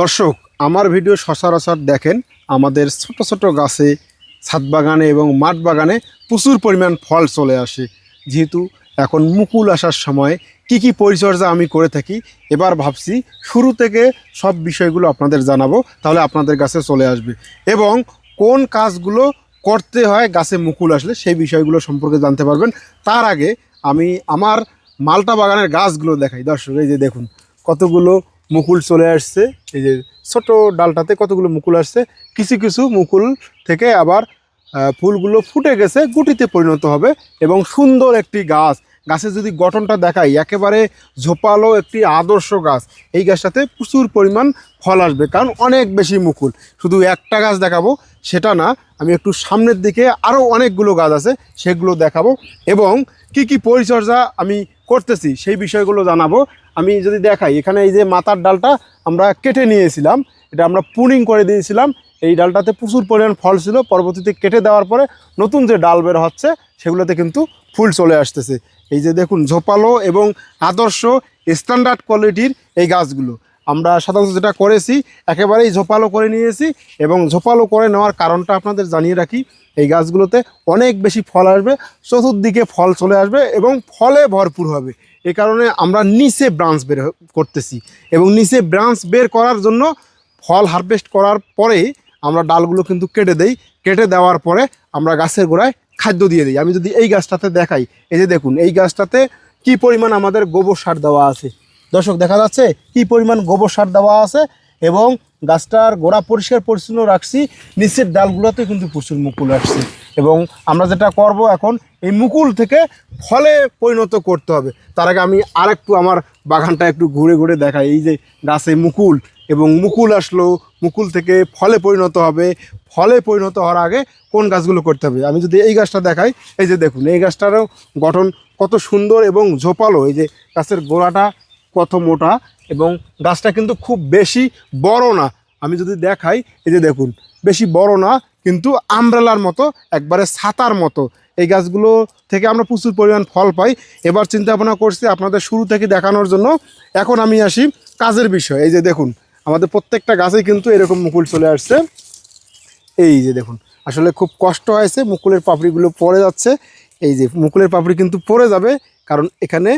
দর্শক, আমার ভিডিও সচরাচর দেখেন, আমাদের ছোট ছোট গাছে, ছাদ বাগানে এবং মাঠ বাগানে প্রচুর পরিমাণ ফল চলে আসে। যেহেতু এখন মুকুল আসার সময়, কি কি পরিচর্যা আমি করে থাকি, এবার ভাবছি শুরু থেকে সব বিষয়গুলো আপনাদের জানাব, তাহলে আপনাদের কাছে চলে আসবে। এবং কোন কাজগুলো করতে হয় গাছে মুকুল আসলে সেই বিষয়গুলো সম্পর্কে জানতে পারবেন। তার আগে আমি আমার মালটা বাগানের গাছগুলো দেখাই। দর্শক, এই যে দেখুন, কতগুলো মুকুল চলে আসছে। এই যে ছোট ডালটাতে কতগুলো মুকুল আসছে, কিছু কিছু মুকুল থেকে আবার ফুলগুলো ফুটে গেছে, গুটিতে পরিণত হবে এবং সুন্দর একটি গাছ। গাছের যদি গঠনটা দেখাই, একেবারে ঝোপালো একটি আদর্শ গাছ। এই গাছটাতে প্রচুর পরিমাণ ফল আসবে, কারণ অনেক বেশি মুকুল। শুধু একটা গাছ দেখাবো, সেটা না, আমি একটু সামনের দিকে আরও অনেকগুলো গাছ আছে, সেগুলো দেখাবো। এবং কি কি পরিচর্যা আমি করতেছি, সেই বিষয়গুলো জানাব। আমি যদি দেখাই, এখানে এই যে মাথার ডালটা আমরা কেটে নিয়েছিলাম, এটা আমরা পুনিং করে দিয়েছিলাম, এই ডালটাতে প্রচুর পরিমাণ ফল ছিল, পরবর্তীতে কেটে দেওয়ার পরে নতুন যে ডাল বের হচ্ছে, সেগুলোতে কিন্তু ফুল চলে আসতেছে। এই যে দেখুন, ঝোপালো এবং আদর্শ স্ট্যান্ডার্ড কোয়ালিটির এই গাছগুলো। আমরা সাধারণত যেটা করেছি, একেবারেই ঝোপালো করে নিয়েছি এবং ঝোপালো করে নেওয়ার কারণটা আপনাদের জানিয়ে রাখি, এই গাছগুলোতে অনেক বেশি ফল আসবে, চতুর্দিকে ফল চলে আসবে এবং ফলে ভরপুর হবে। এ কারণে আমরা নিচে ব্রাঞ্চ বের করতেছি এবং নিচে ব্রাঞ্চ বের করার জন্য ফল হারভেস্ট করার পরে আমরা ডালগুলো কিন্তু কেটে দেই। কেটে দেওয়ার পরে আমরা গাছের গোড়ায় খাদ্য দিয়ে দিই। আমি যদি এই গাছটাতে দেখাই, এই যে দেখুন, এই গাছটাতে কি পরিমাণ আমাদের গোবর সার দেওয়া আছে? দর্শক, দেখা যাচ্ছে কি পরিমাণ গোবর সার দেওয়া আছে? এবং গাছটার গোড়া পরিষ্কার পরিচ্ছন্ন রাখছি, নিচের ডালগুলোতে কিন্তু প্রচুর মুকুল আসছে। এবং আমরা যেটা করব এখন, এই মুকুল থেকে ফলে পরিণত করতে হবে। তার আগে আমি আরেকটু আমার বাগানটা একটু ঘুরে ঘুরে দেখাই। এই যে গাছে মুকুল, এবং মুকুল আসলো, মুকুল থেকে ফলে পরিণত হবে। ফলে পরিণত হওয়ার আগে কোন গাছগুলো করতে হবে? আমি যদি এই গাছটা দেখাই, এই যে দেখুন, এই গাছটারও গঠন কত সুন্দর এবং ঝোপালো। এই যে গাছের গোড়াটা কত মোটা এবং গাছটা কিন্তু খুব বেশি বড় না। আমি যদি দেখাই, এই যে দেখুন, বেশি বড় না, কিন্তু আমব্রেলার মতো, একবারে ছাতার মতো। এই গাছগুলো থেকে আমরা প্রচুর পরিমাণ ফল পাই। এবার চিন্তা ভাবনা করছি আপনাদের শুরু থেকে দেখানোর জন্য। এখন আমি আসি কাজের বিষয়। এই যে দেখুন, আমাদের প্রত্যেকটা গাছে কিন্তু এরকম মুকুল চলে আসছে। এই যে দেখুন, আসলে খুব কষ্ট হয়েছে, মুকুলের পাপড়িগুলো পড়ে যাচ্ছে। এই যে মুকুলের পাপড়ি কিন্তু পড়ে যাবে, কারণ এখানে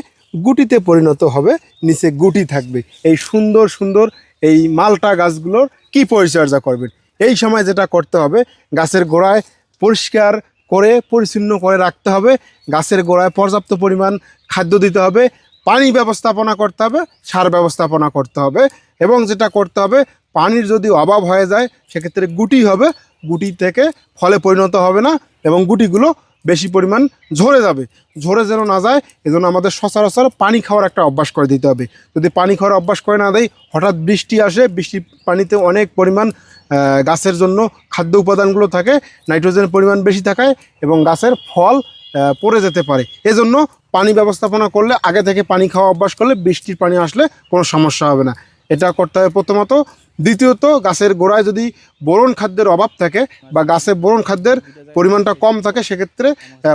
গুটিতে পরিণত হবে, নিচে গুটি থাকবে। এই সুন্দর সুন্দর এই মালটা গাছগুলোর কি পরিচর্যা করবেন? এই সময় যেটা করতে হবে, গাছের গোড়ায় পরিষ্কার করে, পরিচ্ছন্ন করে রাখতে হবে। গাছের গোড়ায় পর্যাপ্ত পরিমাণ খাদ্য দিতে হবে, পানি ব্যবস্থাপনা করতে হবে, সার ব্যবস্থাপনা করতে হবে এবং যেটা করতে হবে, পানির যদি অভাব হয়ে যায়, সেক্ষেত্রে গুটি হবে। গুটি থেকে ফলে পরিণত হবে না এবং গুটিগুলো বেশি পরিমাণ ঝরে যাবে। ঝরে যেন না যায়, এজন্য আমাদের সচরাচর পানি খাওয়ার একটা অভ্যাস করে দিতে হবে। যদি পানি খাওয়ার অভ্যাস করে না দেয় হঠাৎ বৃষ্টি আসে, বৃষ্টির পানিতে অনেক পরিমাণ গাছের জন্য খাদ্য উপাদানগুলো থাকে, নাইট্রোজেনের পরিমাণ বেশি থাকায় এবং গাছের ফল পড়ে যেতে পারে। এজন্য পানি ব্যবস্থাপনা করলে, আগে থেকে পানি খাওয়া অভ্যাস করলে বৃষ্টির পানি আসলে কোনো সমস্যা হবে না। এটা করতে হবে প্রথমত। দ্বিতীয়ত, গাছের গোড়ায় যদি বোরন খাদ্যের অভাব থাকে বা গাছে বোরন খাদ্যের পরিমাণটা কম থাকে, সেক্ষেত্রে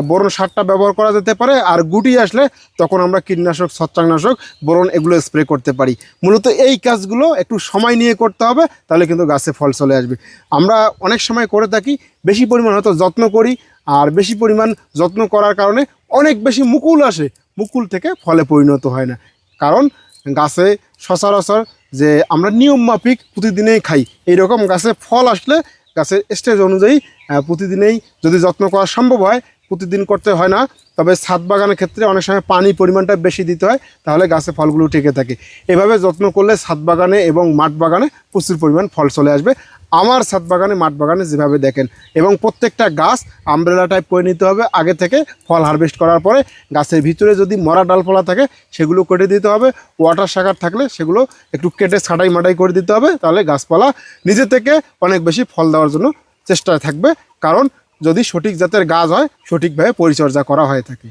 বোরন সারটা ব্যবহার করা যেতে পারে। আর গুটি আসলে তখন আমরা কীটনাশক, ছত্রাকনাশক বোরন এগুলো স্প্রে করতে পারি। মূলত এই কাজগুলো একটু সময় নিয়ে করতে হবে, তাহলে কিন্তু গাছে ফল চলে আসবে। আমরা অনেক সময় করে থাকি, বেশি পরিমাণ হয়তো যত্ন করি, আর বেশি পরিমাণ যত্ন করার কারণে অনেক বেশি মুকুল আসে। মুকুল থেকে ফলে পরিণত হয় না। কারণ গাছে সচরাচর যে আমরা নিয়ম মাফিক প্রতিদিনেই খাই। এইরকম গাছে ফল আসলে গাছের স্টেজ অনুযায়ী প্রতিদিনেই যদি যত্ন করা সম্ভব হয়, প্রতিদিন করতে হয় না। তবে ছাদ বাগানের ক্ষেত্রে অনেক সময় পানি পরিমাণটা বেশি দিতে হয়, তাহলে গাছে ফলগুলো টিকে থাকে। এভাবে যত্ন করলে ছাদ বাগানে এবং মাঠ বাগানে প্রচুর পরিমাণ ফল চলে আসবে। আমার ছাদ বাগানে, মাঠ বাগানে যেভাবে দেখেন। এবং প্রত্যেকটা গাছ আমব্রেলা টাইপ করে নিতে হবে, আগে থেকে ফল হারভেস্ট করার পরে গাছের ভিতরে যদি মরা ডালপালা থাকে, সেগুলো কেটে দিতে হবে। ওয়াটার শাকার থাকলে সেগুলো একটু কেটে ছাটাই মাটাই করে দিতে হবে, তাহলে গাছপালা নিজে থেকে অনেক বেশি ফল দেওয়ার জন্য চেষ্টায় থাকবে। কারণ যদি সঠিক জাতের গাছ হয় সঠিকভাবে পরিচর্যা করা হয়ে থাকে।